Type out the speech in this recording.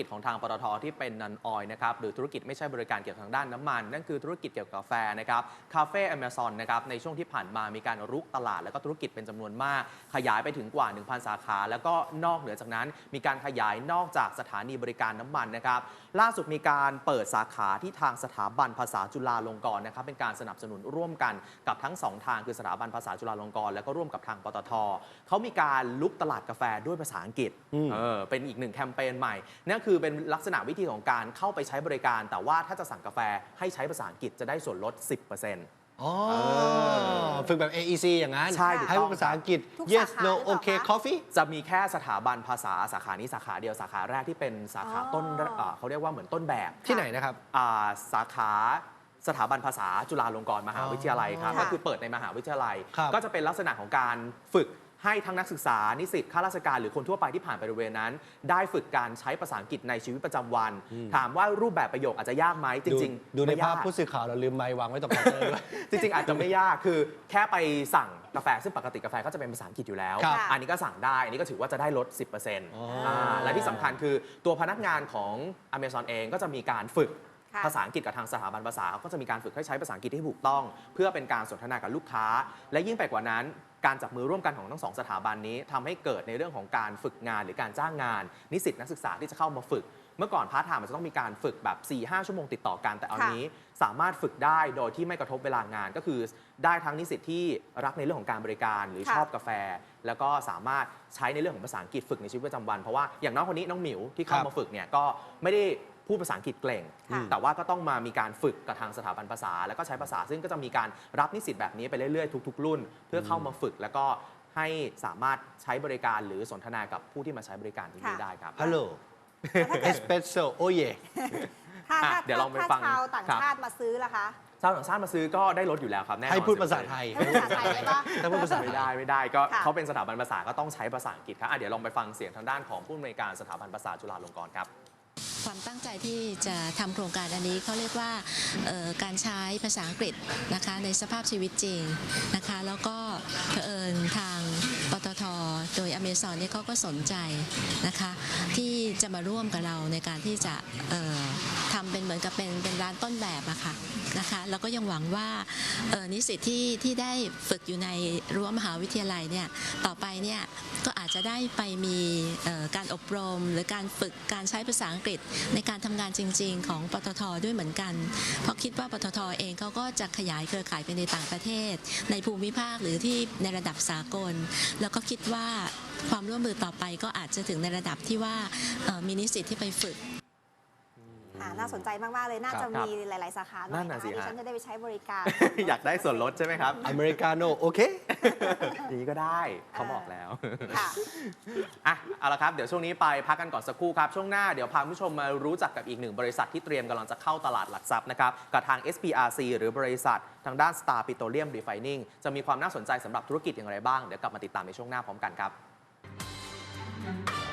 ธุรกิจของทางปตทที่เป็นนันออยนะครับหรือธุรกิจไม่ใช่บริการเกี่ยวกับทางด้านน้ำมัน นั่นคือธุรกิจเกี่ยวกับกาแฟนะครับคาเฟ่อเมซอนนะครับในช่วงที่ผ่านมามีการรุกตลาด แล้วก็ธุรกิจเป็นจำนวนมาก ขยายไปถึงกว่า 1,000 สาขา แล้วก็นอกเหนือจากนั้น มีการขยายนอกจากสถานีบริการน้ำมันนะครับล่าสุดมีการเปิดสาขาที่ทางสถาบันภาษาจุฬาลงกรณ์นะครับเป็นการสนับสนุนร่วมกันกับทั้งสองทางคือสถาบันภาษาจุฬาลงกรณ์แล้วก็ร่วมกับทางปตทเขามีการลุกตลาดกาแฟด้วยภาษาอังกฤษอืมเออเป็นอีกหนึ่งแคมเปญใหม่นั่นคือเป็นลักษณะวิธีของการเข้าไปใช้บริการ แต่ว่าถ้าจะสั่งกาแฟให้ใช้ภาษาอังกฤษจะได้ส่วนลด 10%อ๋อเออฝึกแบบ AEC อย่างนั้นใช่ถูกต้อง ให้พูดภาษาอังกฤษ ทุก yes สาขา no หรือเปล่า okay คะ coffee จะมีแค่สถาบันภาษาสาขานี้สาขาเดียวสาขาแรกที่เป็นสาขาอ๋อต้นเอ่อเขาเรียกว่าเหมือนต้นแบบที่ไหนนะครับ อ่าสาขาสถาบันภาษาจุฬาลงกรณ์มหาวิทยาลัยครับอ๋อก็คือเปิดในมหาวิทยาลัย ครับก็จะเป็นลักษณะของการฝึก ให้ทั้งนักศึกษา นิสิตข้าราชการหรือคนทั่วไปที่ผ่านไปบริเวณนั้น ได้ฝึกการใช้ภาษาอังกฤษในชีวิตประจำวัน ถามว่ารูปแบบประโยคอาจจะยากไหมจริงดูดูในไม่ยภาพกผู้สื่อข่าวเราลืมไมค์วางไว้ตรงเคาน์เตอร์ด้วย จริงๆ อาจจะไม่ยากคือแค่ไปสั่งกาแฟซึ่งปกติกาแฟก็จะเป็นภาษาอังกฤษอยู่แล้ว ครับอันนี้ก็สั่งได้ อันนี้ก็ถือว่าจะได้ลด 10%อ่าและที่สำคัญคือตัวพนักงานของ Amazon เองก็จะมีการฝึกค่ะ ภาษาอังกฤษกับทางสถาบันภาษาเขาก็จะมีการฝึกให้ใช้ภาษาอังกฤษที่ถูกต้อง เพื่อเป็นการสนทนากับลูกค้า และยิ่งไปกว่านั้น การจับมือร่วมกันของทั้งสองสถาบันนี้ทำให้เกิดในเรื่องของการฝึกงานหรือการจ้างงาน นิสิตนักศึกษาที่จะเข้ามาฝึก เมื่อก่อนพาร์ทไทม์มันจะต้องมีการฝึกแบบ 4-5 ชั่วโมงติดต่อกันแต่เอาค่ะนี้ สามารถฝึกได้โดยที่ไม่กระทบเวลางานก็คือ ได้ทั้งนิสิตที่รักในเรื่องของการบริการหรือค่ะชอบกาแฟ แล้วก็สามารถใช้ในเรื่องของภาษาอังกฤษฝึกในชีวิตประจำวันเพราะว่าอย่างน้องคนนี้น้องหมิวที่เข้าครับมาฝึกเนี่ยก็ไม่ได้พูดภาษาอังกฤษเก่ง ค่ะ แต่ว่าก็ต้องมามีการฝึกกับทางสถาบันภาษา แล้วก็ใช้ภาษาซึ่งก็จะมีการรับนิสิตแบบนี้ไปเรื่อยๆ ทุก ๆ รุ่น เพื่อเข้ามาฝึกแล้วก็ให้สามารถใช้บริการหรือสนทนากับผู้ที่มาใช้บริการที่นี่ค่ะ ได้ครับ ฮัลโหลแล้วถ้าเกิดเอสเปรสโซ่โอ้เย่ถ้าอะถ้าเดี๋ยวลองไปถ้าฟังชาวต่างครับ ชาติมาซื้อล่ะคะชาวต่างชาติมาซื้อก็ได้ลดอยู่แล้วครับแน่นอน ให้พูดภาษาไทยให้พูดภาษาไทยได้ปะ ถ้าพูดภาษาไม่ได้ไม่ได้ก็ค่ะ เขาเป็นสถาบันภาษาก็ต้องใช้ภาษาอังกฤษครับอะเดี๋ยวลองไปฟังเสียงทางด้านของผู้อำนวยการสถาบันภาษาจุฬาลงกรณ์ครับ ความตั้งใจที่จะทำโครงการอันนี้เขาเรียกว่าการใช้ภาษาอังกฤษนะคะในสภาพชีวิตจริงนะคะแล้วก็เผอ โดยอเมซอนเนี่ยเขาก็สนใจนะคะที่จะมาร่วมกับเราในการที่จะเอ่อทำเป็นเหมือนกับเป็นเป็นร้านต้นแบบอะค่ะนะคะแล้วก็ยังหวังว่านิสิตที่ที่ได้ฝึกอยู่ในรั้วมหาวิทยาลัยเนี่ยต่อไปเนี่ยก็อาจจะได้ไปมีการอบรม หรือการฝึกการใช้ภาษาอังกฤษในการทำงานจริง ๆ ของปตทด้วยเหมือนกัน เพราะคิดว่าปตทเองเขาก็จะขยายเครือข่ายไปในต่างประเทศ ในภูมิภาคหรือที่ในระดับสากล แล้วก็คิดว่าความร่วมมือต่อไปก็อาจจะถึงในระดับที่ว่าเอ่อมีนิสิตที่ไปฝึกอ่าน่าสนใจมาก ๆ เลย น่าครัจะบมีหลาย ๆ สาขาหน่นั่อยนน่ะนะสิคะดิฮะฉันจะได้ไปใช้บริการ อยากได้ส่วนลดใช่ไหมครับ อเมริกาโน่โอเคอย่างนี้ก็ได้เขาบอกแล้วค่ะอะเอาละครับ เดี๋ยวช่วงนี้ไปพักกันก่อนสักครู่ครับ ช่วงหน้าเดี๋ยวพาคุณผู้ชมมารู้จักกับอีกหนึ่งบริษัทที่เตรียมกำลังจะเข้าตลาดหลักทรัพย์นะครับ กับทาง SPRC หรือบริษัททางด้าน Star Petroleum Refining จะมีความน่าสนใจสำหรับธุรกิจอย่างไรบ้าง เดี๋ยวกลับมาติดตามในช่วงหน้าพร้อมกันครับ Thank you.